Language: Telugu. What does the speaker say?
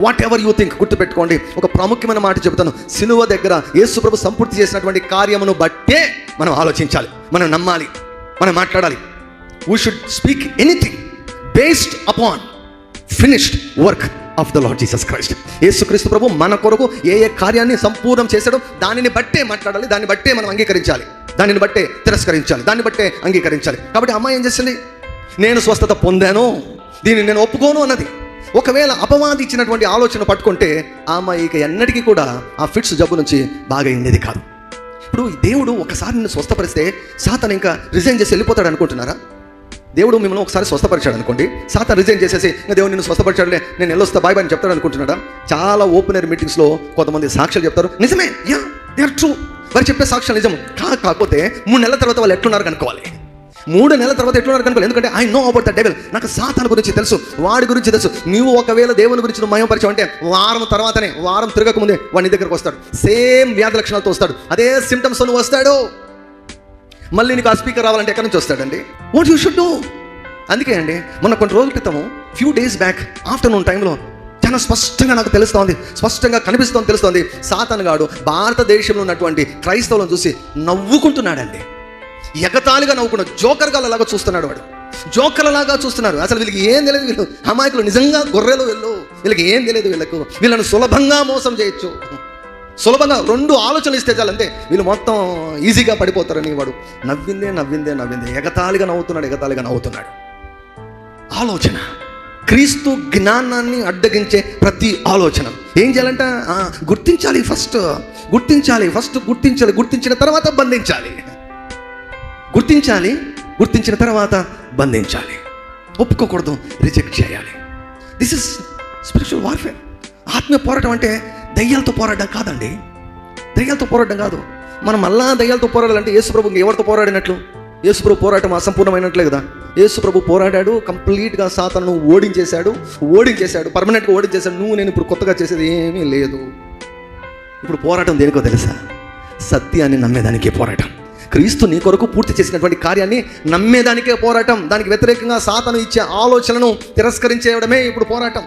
వాట్ ఎవర్ యూ థింక్ గుర్తుపెట్టుకోండి. ఒక ప్రాముఖ్యమైన మాట చెబుతాను. సినువ దగ్గర యేసుప్రభు సంపూర్తి చేసినటువంటి కార్యమును బట్టే మనం ఆలోచించాలి. మనం నమ్మాలి. మనం మాట్లాడాలి. We should speak anything based upon finished work of the Lord Jesus Christ యేసుక్రీస్తు ప్రభు మన కొరకు ఏ ఏ కార్యాన్ని సంపూర్ణం చేశాడో దానిని బట్టే మాట్లాడాలి. దాన్ని బట్టే మనం అంగీకరించాలి. దానిని బట్టే తిరస్కరించాలి. దాన్ని బట్టే అంగీకరించాలి. కాబట్టి అమ్మాయి ఏం చేసింది? నేను స్వస్థత పొందాను. దీన్ని నేను ఒప్పుకోను అన్నది. ఒకవేళ అపవాది ఇచ్చినటువంటి ఆలోచన పట్టుకుంటే ఆమె ఇక ఎన్నటికీ కూడా ఆ ఫిట్స్ జబ్బు నుంచి బాగా అయ్యేది కాదు. ఇప్పుడు దేవుడు ఒకసారి నిన్ను స్వస్థపరిస్తే సాతను ఇంకా రిజైన్ చేసి వెళ్ళిపోతాడు అనుకుంటున్నారా? దేవుడు మిమ్మల్ని ఒకసారి స్వస్థపరిచాడు అనుకోండి. సాత రిజైన్ చేసేసి ఇంకా దేవుడు నిన్ను స్వస్థపరిచాడులే నేను వెళ్ళొస్తా బాయ్ బాయ్ అని చెప్తాడు అనుకుంటున్నాడా? చాలా ఓపెన్ ఎయిర్ మీటింగ్స్లో కొంతమంది సాక్ష్యాలు చెప్తారు. నిజమే యా దే ఆర్ ట్రూ. వారు చెప్పే సాక్ష్యం నిజం. కా కాకపోతే మూడు నెలల తర్వాత వాళ్ళు ఎట్లున్నారు కనుక్కోవాలి. మూడు నెలల తర్వాత ఎట్లున్నారు కనుక ఎందుకంటే I know about the devil నాకు సాతాన్ గురించి తెలుసు వాడి గురించి తెలుసు. నీవు ఒకవేళ దేవుని గురించి నువ్వు మయంపరిచావు అంటే వారం తర్వాతనే వారం తిరగకముందే వాడి దగ్గరకు వస్తాడు. సేమ్ వ్యాధి లక్షణాలతో వస్తాడు. అదే సిమ్టమ్స్ నువ్వు వస్తాడు. మళ్ళీ నీకు ఆ స్పీకర్ రావాలంటే ఎక్కడి నుంచి వస్తాడండి? వాట్ యూ షుడ్ డూ అందుకే అండి మొన్న కొన్ని రోజుల క్రితము ఫ్యూ డేస్ బ్యాక్ ఆఫ్టర్నూన్ టైంలో చాలా స్పష్టంగా నాకు తెలుస్తోంది. స్పష్టంగా కనిపిస్తోంది తెలుస్తోంది. సాతన్ గాడు భారతదేశంలో ఉన్నటువంటి క్రైస్తవులను చూసి నవ్వుకుంటున్నాడండి. ఎగతాళిగా నవ్వుకున్నాడు జోకర్ లాగా చూస్తున్నాడు వాడు. జోకర్లలాగా చూస్తున్నారు. అసలు వీళ్ళకి ఏం తెలియదు వీళ్ళు. అమాయకులు నిజంగా గొర్రెలు వెళ్ళు. వీళ్ళకి ఏం తెలియదు వీళ్ళకు. వీళ్ళని సులభంగా మోసం చేయొచ్చు. సులభంగా రెండు ఆలోచనలు ఇస్తే చాలంతే వీళ్ళు మొత్తం ఈజీగా పడిపోతారని వాడు. నవ్విందే నవ్విందే నవ్విందే. ఎగతాళిగా నవ్వుతున్నాడు ఎగతాళిగా నవ్వుతున్నాడు. ఆలోచన. క్రీస్తు జ్ఞానాన్ని అడ్డగించే ప్రతి ఆలోచన. ఏం చేయాలంట? ఆ, గుర్తించాలి ఫస్ట్. గుర్తించాలి. ఫస్ట్ గుర్తించాలి. గుర్తించిన తర్వాత బంధించాలి. గుర్తించాలి గుర్తించిన తర్వాత బంధించాలి. ఒప్పుకోకూడదు రిజెక్ట్ చేయాలి. దిస్ ఇస్ స్పిరిచువల్ వార్ఫేర్ ఆత్మీయ పోరాటం అంటే దయ్యాలతో పోరాడడం కాదండి. దయ్యాలతో పోరాడడం కాదు. మనం మళ్ళా దయ్యాలతో పోరాడాలంటే యేసుప్రభు ఎవరితో పోరాడినట్లు? యేసుప్రభు పోరాటం అసంపూర్ణమైనట్లే కదా. యేసుప్రభు పోరాడాడు కంప్లీట్గా సాతను ఓడించేశాడు ఓడించేశాడు పర్మనెంట్గా ఓడించేశాడు. నువ్వు నేను ఇప్పుడు కొత్తగా చేసేది ఏమీ లేదు. ఇప్పుడు పోరాటం దేనికో తెలుసా? సత్యాన్ని నమ్మేదానికి పోరాటం. క్రీస్తు నీ కొరకు పూర్తి చేసినటువంటి కార్యాన్ని నమ్మేదానికే పోరాటం. దానికి వ్యతిరేకంగా సాతను ఇచ్చే ఆలోచనను తిరస్కరించేయడమే ఇప్పుడు పోరాటం.